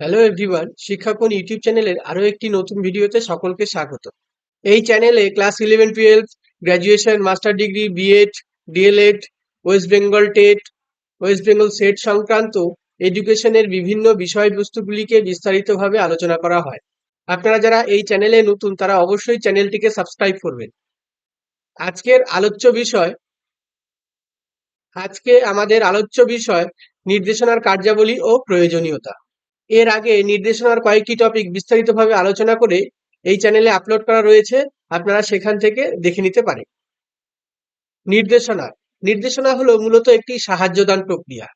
Hello everyone শিক্ষাপন YouTube চ্যানেলের আরও একটি নতুন ভিডিওতে সকলকে স্বাগত। এই চ্যানেলে class eleven twelve graduation master degree B Ed D El Ed west Bengal TET west Bengal SET সংক্রান্ত এডুকেশনের বিভিন্ন বিষয়বস্তুগুলিকে বিস্তারিতভাবে আলোচনা করা হয়। আপনারা যারা এই চ্যানেলে নতুন, তারা অবশ্যই চ্যানেলটিকে সাবস্ক্রাইব করবেন। আজকের আলোচ্য বিষয়, আজকে আমাদের আলোচ্য বিষয় নির্দেশনার কার্যাবলী ও প্রয়োজনীয়তা। এর আগে নির্দেশনার কয়েকটি টপিক বিস্তারিতভাবে আলোচনা করে এই চ্যানেলে আপলোড করা রয়েছে, আপনারা সেখান থেকে দেখে নিতে পারেন। নির্দেশনা। নির্দেশনা হলো মূলত একটি সাহায্যদান প্রক্রিয়া।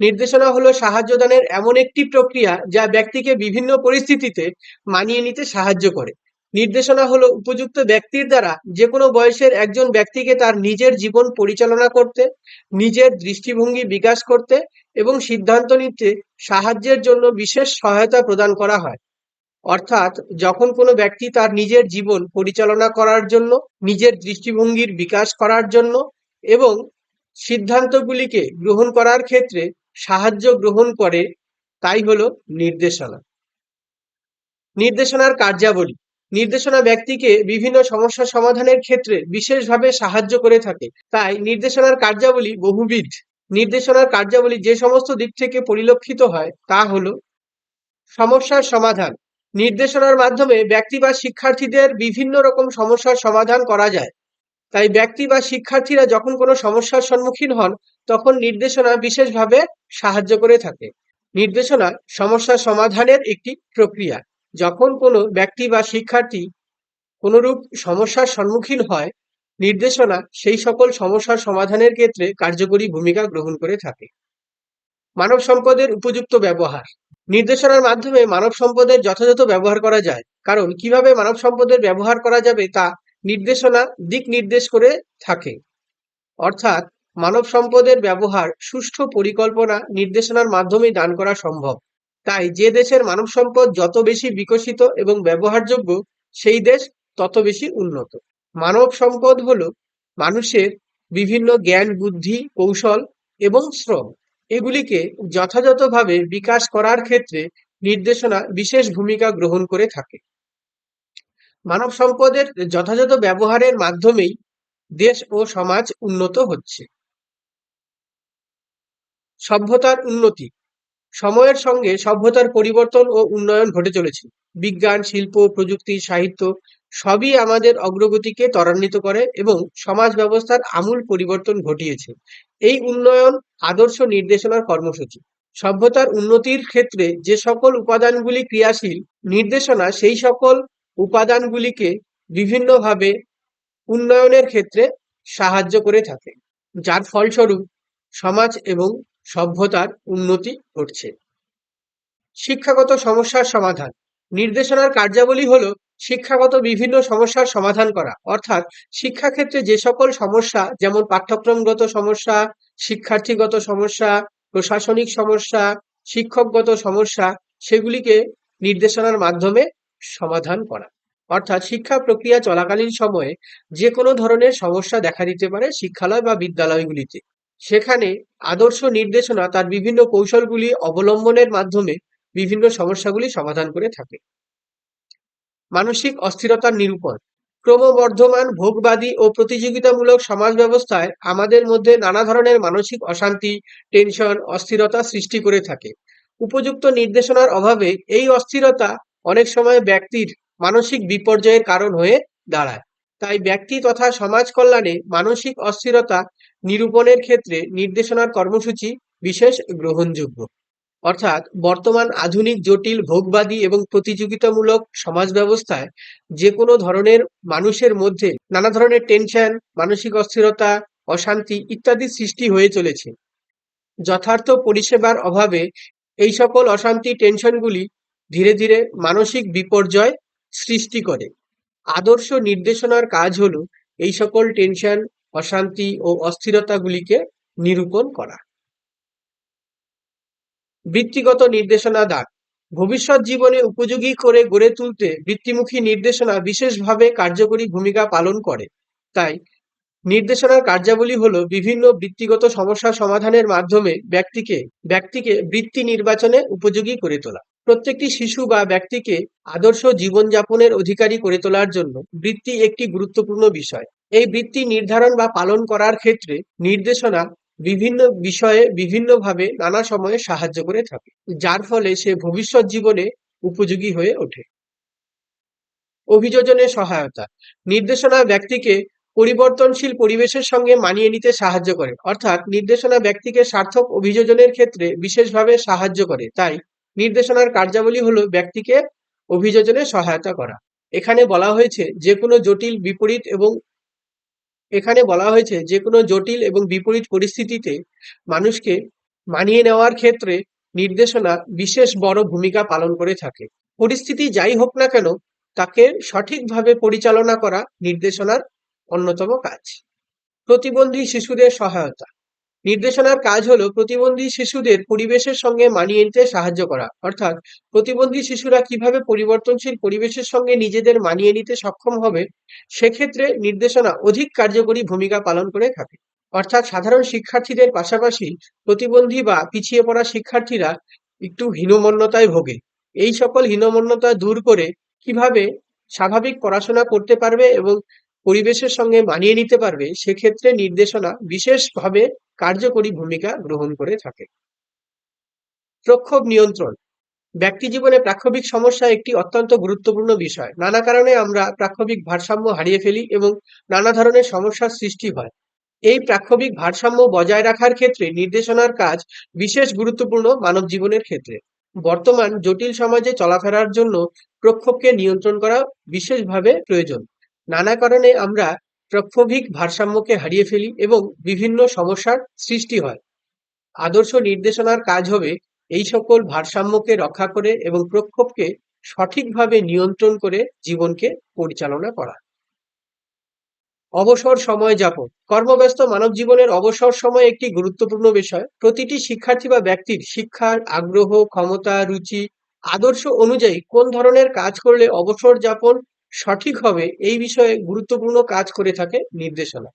নির্দেশনা হলো সাহায্যদানের এমন একটি প্রক্রিয়া যা ব্যক্তিকে বিভিন্ন পরিস্থিতিতে মানিয়ে নিতে সাহায্য করে। নির্দেশনা হলো উপযুক্ত ব্যক্তির দ্বারা যে কোনো বয়সের একজন ব্যক্তিকে তার নিজের জীবন পরিচালনা করতে, নিজের দৃষ্টিভঙ্গি বিকাশ করতে এবং সিদ্ধান্ত নিতে সাহায্যের জন্য বিশেষ সহায়তা প্রদান করা হয়। অর্থাৎ যখন কোনো ব্যক্তি তার নিজের জীবন পরিচালনা করার জন্য, নিজের দৃষ্টিভঙ্গির বিকাশ করার জন্য এবং সিদ্ধান্তগুলিকে গ্রহণ করার ক্ষেত্রে সাহায্য গ্রহণ করে, তাই হলো নির্দেশনা। নির্দেশনার কার্যাবলী। নির্দেশনা ব্যক্তিকে বিভিন্ন সমস্যা সমাধানের ক্ষেত্রে বিশেষভাবে সাহায্য করে থাকে। তাই নির্দেশনার কার্যাবলী বহুবিধ। নির্দেশনার কার্যাবলী যে সমস্ত দিক থেকে পরিলক্ষিত হয়, তা হল সমস্যার সমাধান। নির্দেশনার মাধ্যমে ব্যক্তি বা শিক্ষার্থীদের বিভিন্ন রকম সমস্যার সমাধান করা যায়। তাই ব্যক্তি বা শিক্ষার্থীরা যখন কোনো সমস্যার সম্মুখীন হন, তখন নির্দেশনা বিশেষভাবে সাহায্য করে থাকে। নির্দেশনা সমস্যা সমাধানের একটি প্রক্রিয়া। যখন কোনো ব্যক্তি বা শিক্ষার্থী কোনরূপ সমস্যার সম্মুখীন হয়, নির্দেশনা সেই সকল সমস্যার সমাধানের ক্ষেত্রে কার্যকরী ভূমিকা গ্রহণ করে থাকে। মানব সম্পদের উপযুক্ত ব্যবহার। নির্দেশনার মাধ্যমে মানব সম্পদের যথাযথ ব্যবহার করা যায়। কারণ, কীভাবে মানব সম্পদের ব্যবহার করা যাবে তা নির্দেশনা দিক নির্দেশ করে থাকে। অর্থাৎ, মানব সম্পদের ব্যবহার সুষ্ঠু পরিকল্পনা নির্দেশনার মাধ্যমেই দান করা সম্ভব। তাই যে দেশের মানব সম্পদ যত বেশি বিকশিত এবং ব্যবহারযোগ্য, সেই দেশ তত বেশি উন্নত। মানব সম্পদ হলো মানুষের বিভিন্ন জ্ঞান, বুদ্ধি, কৌশল এবং শ্রম। এগুলিকে যথাযথভাবে বিকাশ করার ক্ষেত্রে নির্দেশনা বিশেষ ভূমিকা গ্রহণ করে থাকে। মানব সম্পদের যথাযথ ব্যবহারের মাধ্যমেই দেশ ও সমাজ উন্নত হচ্ছে। সভ্যতার উন্নতি সময়ের সঙ্গে সভ্যতার পরিবর্তন ও উন্নয়ন ঘটে চলেছে। বিজ্ঞান, শিল্প, প্রযুক্তি, সাহিত্য সবই আমাদের অগ্রগতিকে ত্বরান্বিত করে এবং সমাজ ব্যবস্থার আমূল পরিবর্তন ঘটিয়েছে। এই উন্নয়ন আদর্শ নির্দেশনার কর্মসূচি। সভ্যতার উন্নতির ক্ষেত্রে যে সকল উপাদানগুলি ক্রিয়াশীল নির্দেশনা, সেই সকল উপাদানগুলিকে বিভিন্নভাবে উন্নয়নের ক্ষেত্রে সাহায্য করে থাকে। যার ফলস্বরূপ সমাজ এবং সভ্যতার উন্নতি ঘটছে। শিক্ষাগত সমস্যার সমাধান। নির্দেশনার কার্যাবলী হলো শিক্ষাগত বিভিন্ন সমস্যার সমাধান করা। অর্থাৎ শিক্ষাক্ষেত্রে যে সকল সমস্যা, যেমন পাঠ্যক্রমগত সমস্যা, শিক্ষার্থীগত সমস্যা, প্রশাসনিক সমস্যা, শিক্ষকগত সমস্যা, সেগুলিকে নির্দেশনার মাধ্যমে সমাধান করা। অর্থাৎ শিক্ষা প্রক্রিয়া চলাকালীন সময়ে যে কোনো ধরনের সমস্যা দেখা দিতে পারে শিক্ষালয় বা বিদ্যালয়গুলিতে। সেখানে আদর্শ নির্দেশনা তার বিভিন্ন কৌশলগুলি অবলম্বনের মাধ্যমে বিভিন্ন সমস্যাগুলি সমাধান করে থাকে। মানসিক অস্থিরতার নিরূপণ। ক্রমবর্ধমান, ভোগবাদী ও প্রতিযোগিতামূলক সমাজ ব্যবস্থায় আমাদের মধ্যে নানা ধরনের মানসিক অশান্তি, টেনশন, অস্থিরতা সৃষ্টি করে থাকে। উপযুক্ত নির্দেশনার অভাবে এই অস্থিরতা অনেক সময় ব্যক্তির মানসিক বিপর্যয়ের কারণ হয়ে দাঁড়ায়। তাই ব্যক্তি তথা সমাজ কল্যাণে মানসিক অস্থিরতা নিরূপণের ক্ষেত্রে নির্দেশনার কর্মসূচি বিশেষ গ্রহণযোগ্য। অর্থাৎ বর্তমান আধুনিক, জটিল, ভোগবাদী এবং প্রতিযোগিতামূলক সমাজ ব্যবস্থায় যে কোনো ধরনের মানুষের মধ্যে নানা ধরনের টেনশন, মানসিক অস্থিরতা, অশান্তি ইত্যাদি সৃষ্টি হয়ে চলেছে। যথার্থ পরিষেবার অভাবে এই সকল অশান্তি টেনশনগুলি ধীরে ধীরে মানসিক বিপর্যয় সৃষ্টি করে। আদর্শ নির্দেশনার কাজ হলো এই সকল টেনশন অশান্তি ও অস্থিরতাগুলিকে নিরূপণ করা। বৃত্তিগত নির্দেশনা দান ভবিষ্যৎ জীবনে উপযোগী করে গড়ে তুলতে বৃত্তিমুখী নির্দেশনা বিশেষভাবে কার্যকরী ভূমিকা পালন করে। তাই নির্দেশনার কার্যাবলী হলো বিভিন্ন বৃত্তিগত সমস্যা সমাধানের মাধ্যমে ব্যক্তিকে ব্যক্তিকে বৃত্তি নির্বাচনে উপযোগী করে তোলা। প্রত্যেকটি শিশু বা ব্যক্তিকে আদর্শ জীবনযাপনের অধিকারী করে তোলার জন্য বৃত্তি একটি গুরুত্বপূর্ণ বিষয়। এই বৃত্তি নির্ধারণ বা পালন করার ক্ষেত্রে নির্দেশনা বিভিন্ন বিষয়ে বিভিন্নভাবে নানা সময়ে সাহায্য করে থাকে, যার ফলে সে ভবিষ্যৎ জীবনে উপযোগী হয়ে ওঠে। অভিযোজনের সহায়তা, নির্দেশনা ব্যক্তিকে পরিবর্তনশীল পরিবেশের সঙ্গে মানিয়ে নিতে সাহায্য করে, অর্থাৎ নির্দেশনা ব্যক্তিকে সার্থক অভিযোজনের ক্ষেত্রে বিশেষভাবে সাহায্য করে, তাই নির্দেশনার কার্যাবলী হলো ব্যক্তিকে অভিযোজনে সহায়তা করা। এখানে বলা হয়েছে, যে কোনো জটিল, বিপরীত এবং এখানে বলা হয়েছে যে কোনো জটিল এবং বিপরীত পরিস্থিতিতে মানুষকে মানিয়ে নেওয়ার ক্ষেত্রে নির্দেশনা বিশেষ বড় ভূমিকা পালন করে থাকে। পরিস্থিতি যাই হোক না কেন, তাকে সঠিকভাবে পরিচালনা করা নির্দেশনার অন্যতম কাজ। প্রতিবন্ধী শিশুদের সহায়তা। নির্দেশনার কাজ হলো প্রতিবন্ধী শিশুদের পরিবেশের সঙ্গে মানিয়ে নিতে সাহায্য করা। অর্থাৎ প্রতিবন্ধী শিশুরা কীভাবে পরিবর্তনশীল পরিবেশের সঙ্গে নিজেদের মানিয়ে নিতে সক্ষম হবে, সেক্ষেত্রে নির্দেশনা অধিক কার্যকরী ভূমিকা পালন করে থাকে। অর্থাৎ সাধারণ শিক্ষার্থীদের পাশাপাশি প্রতিবন্ধী বা পিছিয়ে পড়া শিক্ষার্থীরা একটু হীনমন্যতায় ভোগে। এই সকল হীনমন্যতা দূর করে কীভাবে স্বাভাবিক পড়াশোনা করতে পারবে এবং পরিবেশের সঙ্গে মানিয়ে নিতে পারবে, সেক্ষেত্রে নির্দেশনা বিশেষভাবে কার্যকরী ভূমিকা গ্রহণ করে থাকে। প্রক্ষোভ নিয়ন্ত্রণ। ব্যক্তি জীবনে প্রাক্ষবিক সমস্যা একটি অত্যন্ত গুরুত্বপূর্ণ বিষয়। নানা কারণে আমরা প্রাক্ষবিক ভারসাম্য হারিয়ে ফেলি এবং নানা ধরনের সমস্যার সৃষ্টি হয়। এই প্রাক্ষবিক ভারসাম্য বজায় রাখার ক্ষেত্রে নির্দেশনার কাজ বিশেষ গুরুত্বপূর্ণ মানব জীবনের ক্ষেত্রে। বর্তমান জটিল সমাজে চলাফেরার জন্য প্রক্ষোভকে নিয়ন্ত্রণ করা বিশেষভাবে প্রয়োজন। নানা কারণে আমরা প্রক্ষোভিক ভারসাম্যকে হারিয়ে ফেলি এবং বিভিন্ন সমস্যার সৃষ্টি হয়। আদর্শ নির্দেশনার কাজ হবে এই সকল ভারসাম্যকে রক্ষা করে এবং প্রক্ষোভকে সঠিকভাবে নিয়ন্ত্রণ করে জীবনকে পরিচালনা করা। অবসর সময় যাপন। কর্মব্যস্ত মানব জীবনের অবসর সময় একটি গুরুত্বপূর্ণ বিষয়। প্রতিটি শিক্ষার্থী বা ব্যক্তির শিক্ষার আগ্রহ, ক্ষমতা, রুচি, আদর্শ অনুযায়ী কোন ধরনের কাজ করলে অবসর যাপন সঠিক হবে এই বিষয়ে গুরুত্বপূর্ণ কাজ করে থাকে নির্দেশনা।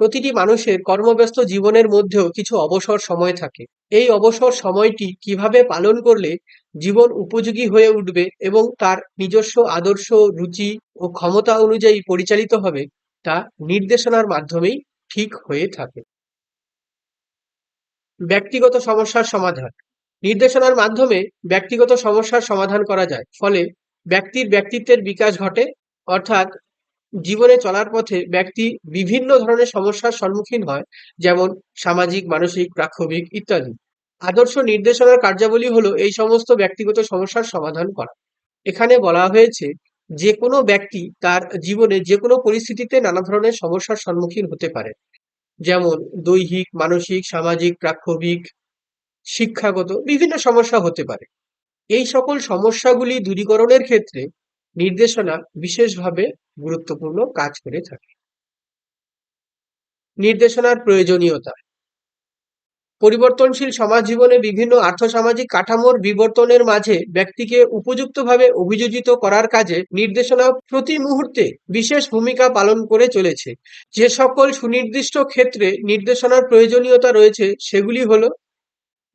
প্রতিটি মানুষের কর্মব্যস্ত জীবনের মধ্যেও কিছু অবসর সময় থাকে। এই অবসর সময়টি কীভাবে পালন করলে জীবন উপযোগী হয়ে উঠবে এবং তার নিজস্ব আদর্শ, রুচি ও ক্ষমতা অনুযায়ী পরিচালিত হবে, তা নির্দেশনার মাধ্যমেই ঠিক হয়ে থাকে। ব্যক্তিগত সমস্যার সমাধান। নির্দেশনার মাধ্যমে ব্যক্তিগত সমস্যার সমাধান করা যায়, ফলে ব্যক্তির ব্যক্তিত্বের বিকাশ ঘটে, অর্থাৎ জীবনে চলার পথে ব্যক্তি বিভিন্ন ধরনের সমস্যার সম্মুখীন হয়, যেমন সামাজিক, মানসিক প্রাক্ষবিক ইত্যাদি। আদর্শ নির্দেশনার কার্যাবলী হলো এই সমস্ত ব্যক্তিগত সমস্যার সমাধান করা। এখানে বলা হয়েছে, যে কোনো ব্যক্তি তার জীবনে যে কোনো পরিস্থিতিতে নানা ধরনের সমস্যার সম্মুখীন হতে পারে। যেমন দৈহিক, মানসিক, সামাজিক প্রাক্ষবিক শিক্ষাগত বিভিন্ন সমস্যা হতে পারে। এই সকল সমস্যাগুলি দূরীকরণের ক্ষেত্রে নির্দেশনা বিশেষভাবে গুরুত্বপূর্ণ কাজ করে থাকে। নির্দেশনার প্রয়োজনীয়তা। পরিবর্তনশীল সমাজ জীবনে বিভিন্ন আর্থসামাজিক কাঠামোর বিবর্তনের মাঝে ব্যক্তিকে উপযুক্তভাবে অভিযোজিত করার কাজে নির্দেশনা প্রতি মুহূর্তে বিশেষ ভূমিকা পালন করে চলেছে। যে সকল সুনির্দিষ্ট ক্ষেত্রে নির্দেশনার প্রয়োজনীয়তা রয়েছে, সেগুলি হলো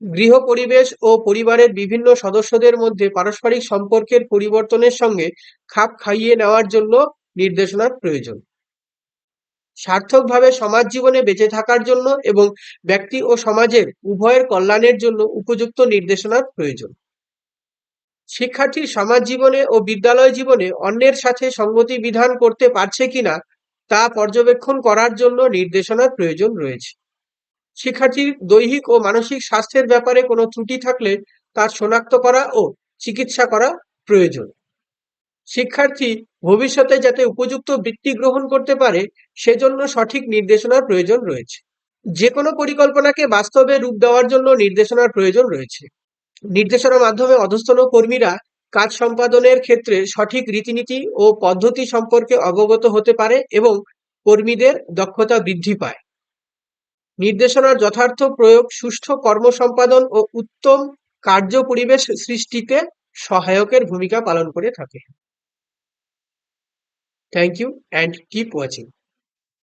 গৃহ পরিবেশ ও পরিবারের বিভিন্ন সদস্যদের মধ্যে পারস্পরিক সম্পর্কের পরিবর্তনের সঙ্গে খাপ খাইয়ে নেওয়ার জন্য নির্দেশনার প্রয়োজন। সার্থকভাবে সমাজ জীবনে বেঁচে থাকার জন্য এবং ব্যক্তি ও সমাজের উভয়ের কল্যাণের জন্য উপযুক্ত নির্দেশনার প্রয়োজন। শিক্ষার্থীর সমাজ জীবনে ও বিদ্যালয় জীবনে অন্যের সাথে সঙ্গতি বিধান করতে পারছে কিনা তা পর্যবেক্ষণ করার জন্য নির্দেশনার প্রয়োজন রয়েছে। শিক্ষার্থীর দৈহিক ও মানসিক স্বাস্থ্যের ব্যাপারে কোনো ত্রুটি থাকলে তার শনাক্ত করা ও চিকিৎসা করা প্রয়োজন। শিক্ষার্থী ভবিষ্যতে যাতে উপযুক্ত বৃত্তি গ্রহণ করতে পারে, সেজন্য সঠিক নির্দেশনার প্রয়োজন রয়েছে। যে কোনো পরিকল্পনাকে বাস্তবে রূপ দেওয়ার জন্য নির্দেশনার প্রয়োজন রয়েছে। নির্দেশনার মাধ্যমে অধস্তন কর্মীরা কাজ সম্পাদনের ক্ষেত্রে সঠিক রীতিনীতি ও পদ্ধতি সম্পর্কে অবগত হতে পারে এবং কর্মীদের দক্ষতা বৃদ্ধি পায়। নির্দেশনার যথার্থ প্রয়োগ সুষ্ঠ কর্ম সম্পাদন ও উত্তম কার্য পরিবেশ সৃষ্টিতে সহায়কের ভূমিকা পালন করে থাকে। Thank you and keep watching